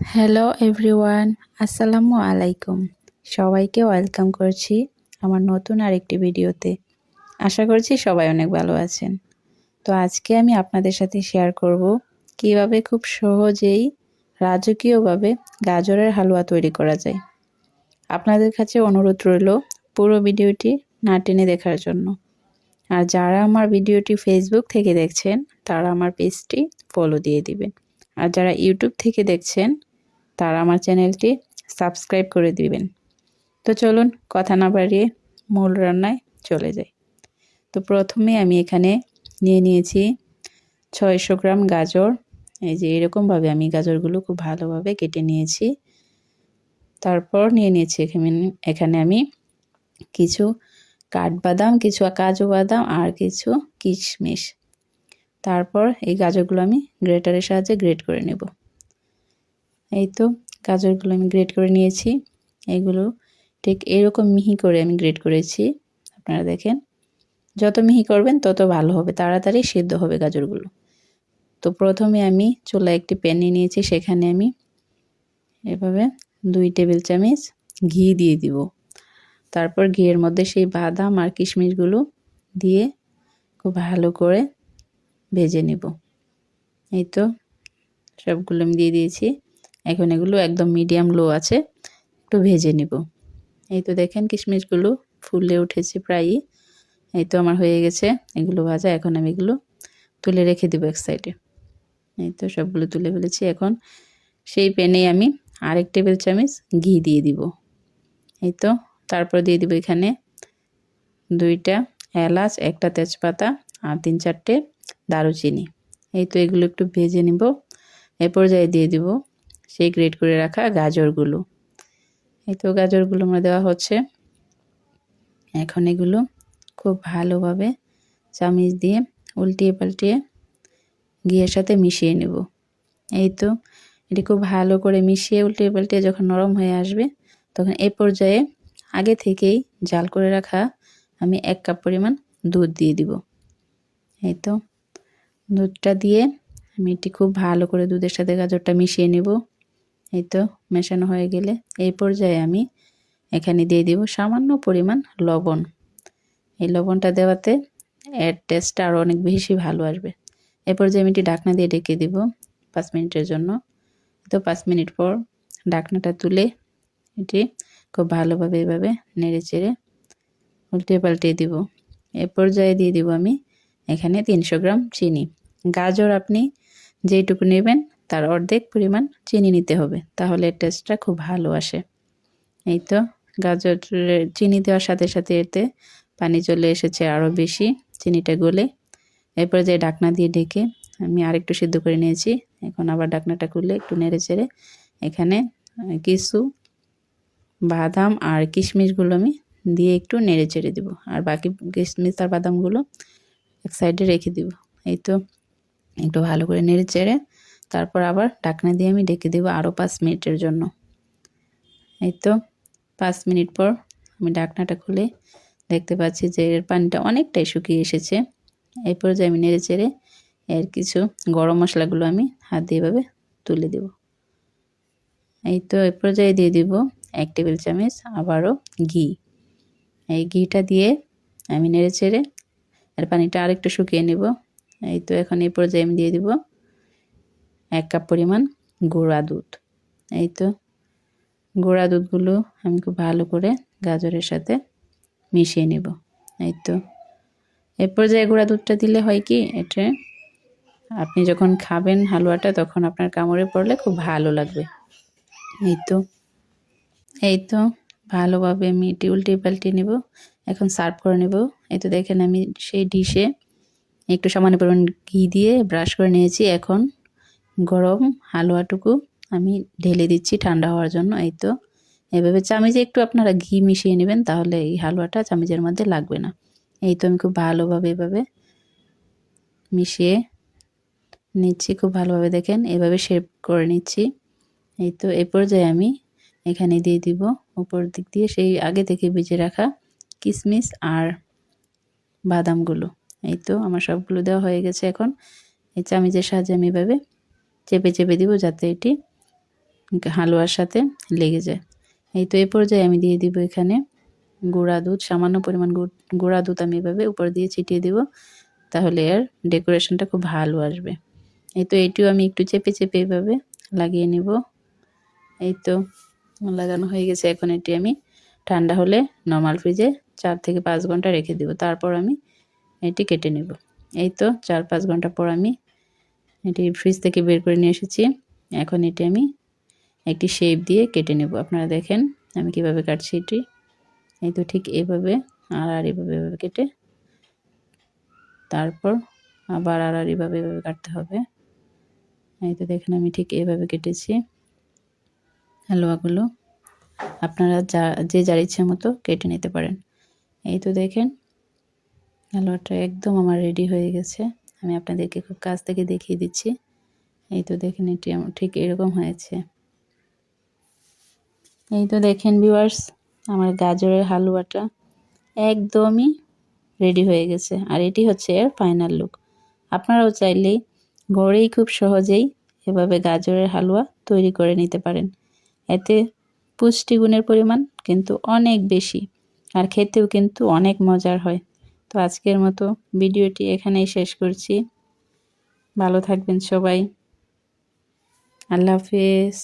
Hello everyone আসসালামু আলাইকুম সবাইকে ওয়েলকাম করছি আমার নতুন আরেকটি ভিডিওতে আশা করছি সবাই অনেক ভালো আছেন। তো আজকে আমি আপনাদের সাথে শেয়ার করব কীভাবে খুব সহজেই রাজকীয়ভাবে গাজরের হালুয়া তৈরি করা যায়। আপনাদের কাছে অনুরোধ রইল পুরো ভিডিওটি না টেনে দেখার জন্য। আর যারা আমার ভিডিওটি ফেসবুক থেকে দেখছেন, তারা আমার পেজটি ফলো দিয়ে দিবেন। আর যারা ইউটিউব থেকে দেখছেন তারা আমার চ্যানেলটি সাবস্ক্রাইব করে দিবেন। তো চলুন কথা না বাড়িয়ে মূল রান্নায় চলে যাই। তো প্রথমে আমি এখানে নিয়ে নিয়েছি ছয়শো গ্রাম গাজর। এই যে এরকমভাবে আমি গাজরগুলো খুব ভালোভাবে কেটে নিয়েছি। তারপর নিয়ে নিয়েছি এখানে এখানে আমি কিছু কাঠবাদাম, কিছু কাজু বাদাম আর কিছু কিশমিশ। তারপর এই গাজরগুলো আমি গ্রেটারের সাহায্যে গ্রেট করে নেব। এই তো গাজরগুলো আমি গ্রেড করে নিয়েছি। এগুলো ঠিক এরকম মিহি করে আমি গ্রেড করেছি। আপনারা দেখেন, যত মিহি করবেন তত ভালো হবে, তাড়াতাড়ি সিদ্ধ হবে গাজরগুলো। তো প্রথমে আমি চুলা একটি প্যান নিয়ে নিয়েছি, সেখানে আমি এভাবে দুই টেবিল চামচ ঘি দিয়ে দিব। তারপর ঘিয়ের মধ্যে সেই বাদাম আর কিশমিশগুলো দিয়ে খুব ভালো করে ভেজে নেব। এই তো সবগুলো আমি দিয়ে দিয়েছি। এখন এগুলো একদম মিডিয়াম লো আছে, একটু ভেজে নিব। এই তো দেখেন কিশমিশগুলো ফুলে উঠেছে প্রায়ই। এই তো আমার হয়ে গেছে, এগুলো ভাজা, এখন আমি এগুলো তুলে রেখে দেবো এক সাইডে এই তো সবগুলো তুলে ফেলেছি, এখন সেই প্যানে আমি আরেক টেবিল চামচ ঘি দিয়ে দিব। এই তো তারপর দিয়ে দিব এখানে দুইটা এলাচ, একটা তেজপাতা আর তিন চারটে দারুচিনি। এই তো এগুলো একটু ভেজে নিব, এ পর্যায়ে দিয়ে দিব সেই গ্রেট করে রাখা গাজরগুলো। এই তো গাজরগুলো আমরা দেওয়া হচ্ছে। এখন এগুলো খুব ভালোভাবে চামিচ দিয়ে উল্টিয়ে পাল্টিয়ে ঘিয়ের সাথে মিশিয়ে নেব। এই তো এটি খুব ভালো করে মিশিয়ে উল্টিয়ে পাল্টিয়ে যখন নরম হয়ে আসবে, তখন এ পর্যায়ে আগে থেকেই জাল করে রাখা আমি এক কাপ পরিমাণ দুধ দিয়ে দিব। এই তো দুধটা দিয়ে আমি এটি খুব ভালো করে দুধের সাথে গাজরটা মিশিয়ে নেব। এই তো মেশানো হয়ে গেলে এই পর্যায়ে আমি এখানে দিয়ে দিব সামান্য পরিমাণ লবণ। এই লবণটা দেওয়াতে এর টেস্টটা আরও অনেক বেশি ভালো আসবে। এ পর্যায়ে আমি এটি ঢাকনা দিয়ে ডেকে দিব পাঁচ মিনিটের জন্য। তো পাঁচ মিনিট পর ঢাকনাটা তুলে এটি খুব ভালোভাবে এভাবে নেড়ে চেড়ে উল্টে পাল্টে দিব। এ পর্যায়ে দিয়ে দিব আমি এখানে তিনশো গ্রাম চিনি। গাজর আপনি যেইটুকু নেবেন তার অর্ধেক পরিমাণ চিনি নিতে হবে, তাহলে টেস্টটা খুব ভালো আসে। এই তো, গাজর চিনি দেওয়ার সাথে সাথে এতে পানি চলে এসেছে আরও বেশি, চিনিটা গলে। এরপরে যে ঢাকনা দিয়ে ঢেকে আমি আরেকটু সিদ্ধ করে নিয়েছি, এখন আবার ঢাকনাটা খুলে একটু নেড়ে চেড়ে এখানে কিছু বাদাম আর কিশমিশগুলো আমি দিয়ে একটু নেড়ে চেড়ে দেবো, আর বাকি কিশমিশ আর বাদামগুলো এক সাইডে রেখে দিব। এই তো, একটু ভালো করে নেড়ে চেড়ে তারপর আবার ঢাকনা দিয়ে আমি ডেকে দেবো আরও পাঁচ মিনিটের জন্য। এই তো পাঁচ মিনিট পর আমি ঢাকনাটা খুলে দেখতে পাচ্ছি যে এর পানিটা অনেকটাই শুকিয়ে এসেছে। এই পর্যায়ে আমি নেড়ে চেড়ে এর কিছু গরম মশলাগুলো আমি হাত দিয়ে এভাবে তুলে দেব। এই তো এই পর্যায়ে দিয়ে দিব এক টেবিল চামচ আবারও ঘি। এই ঘিটা দিয়ে আমি নেড়ে চেড়ে আর পানিটা আরেকটু শুকিয়ে নেব। এই তো এখন এই পর্যায়ে আমি দিয়ে দিব এক কাপ পরিমাণ গুঁড়া দুধ। এই তো, গুঁড়া দুধগুলো আমি খুব ভালো করে গাজরের সাথে মিশিয়ে নেব। এই তো এর পর্যায়ে গুঁড়া দুধটা দিলে হয় কি এটা আপনি যখন খাবেন হালুয়াটা তখন আপনার কামড়ে পড়লে খুব ভালো লাগবে। এই তো এই তো, ভালোভাবে আমি এটি উল্টে পাল্টে নেব, এখন সার্ভ করে নেব। এই তো দেখেন আমি সেই ডিশে একটু সামান্য পরিমাণ ঘি দিয়ে ব্রাশ করে নিয়েছি, এখন গরম হালুয়াটুকু আমি ঢেলে দিচ্ছি ঠান্ডা হওয়ার জন্য, এই তো। এভাবে চামিচে একটু আপনারা ঘি মিশিয়ে নেবেন, তাহলে এই হালুয়াটা চামিচের মধ্যে লাগবে না। এই তো আমি খুব ভালোভাবে এভাবে মিশিয়ে নিচ্ছি, খুব ভালোভাবে দেখেন, এভাবে শেপ করে নিচ্ছি। এই তো এ পর্যায়ে আমি এখানে দিয়ে দিব, উপর দিক দিয়ে সেই আগে থেকে বেজে রাখা কিশমিশ আর বাদামগুলো। এই তো আমার সবগুলো দেওয়া হয়ে গেছে এখন। এই চামিচের সাহায্যে আমি এভাবে চেপে চেপে দিব যাতে এটি হালুয়ার সাথে লেগে যায়। এই তো এই পর্যায়ে আমি দিয়ে দিব এখানে গুঁড়া দুধ। সামান্য পরিমাণ গুঁড়া দুধ আমি এভাবে উপর দিয়ে ছিটিয়ে দিব, তাহলে এর ডেকোরেশনটা খুব ভালো আসবে। এই তো এটিও আমি একটু চেপে চেপে এভাবে লাগিয়ে নিব। এই তো লাগানো হয়ে গেছে। এখন এটি আমি ঠান্ডা হলে নর্মাল ফ্রিজে চার থেকে পাঁচ ঘণ্টা রেখে দেব। তারপর আমি এটি কেটে নেব। এই তো চার পাঁচ ঘণ্টা পর আমি এটি ফ্রিজ থেকে বের করে নিয়ে এসেছি। এখন এটি আমি একটি শেপ দিয়ে কেটে নেব। আপনারা দেখেন আমি কীভাবে কাটছি এটি। এই তো ঠিক এভাবে, আর আর এভাবে এভাবে কেটে তারপর আবার আর আর এভাবে এভাবে কাটতে হবে। এই তো দেখেন আমি ঠিক এভাবে কেটেছি। হালুয়াগুলো আপনারা যা, যে যার ইচ্ছে মতো কেটে নিতে পারেন। এই তো দেখেন হালুয়াটা একদম আমার রেডি হয়ে গেছে। আমি আপনাদেরকে খুব কাছ থেকে দেখিয়ে দিচ্ছি। এই তো দেখেন এটি ঠিক এরকম হয়েছে। এই তো দেখেন ভিউয়ার্স আমার গাজরের হালুয়াটা একদমই রেডি হয়ে গেছে। আর এটি হচ্ছে এর ফাইনাল লুক আপনারাও চাইলেই ঘরেই খুব সহজেই এভাবে গাজরের হালুয়া তৈরি করে নিতে পারেন। এতে পুষ্টিগুণের পরিমাণ কিন্তু অনেক বেশি, আর খেতেও কিন্তু অনেক মজার হয়। তো আজকের মতো ভিডিওটি এখানেই শেষ করছি। ভালো থাকবেন সবাই। আল্লাহ হাফিজ।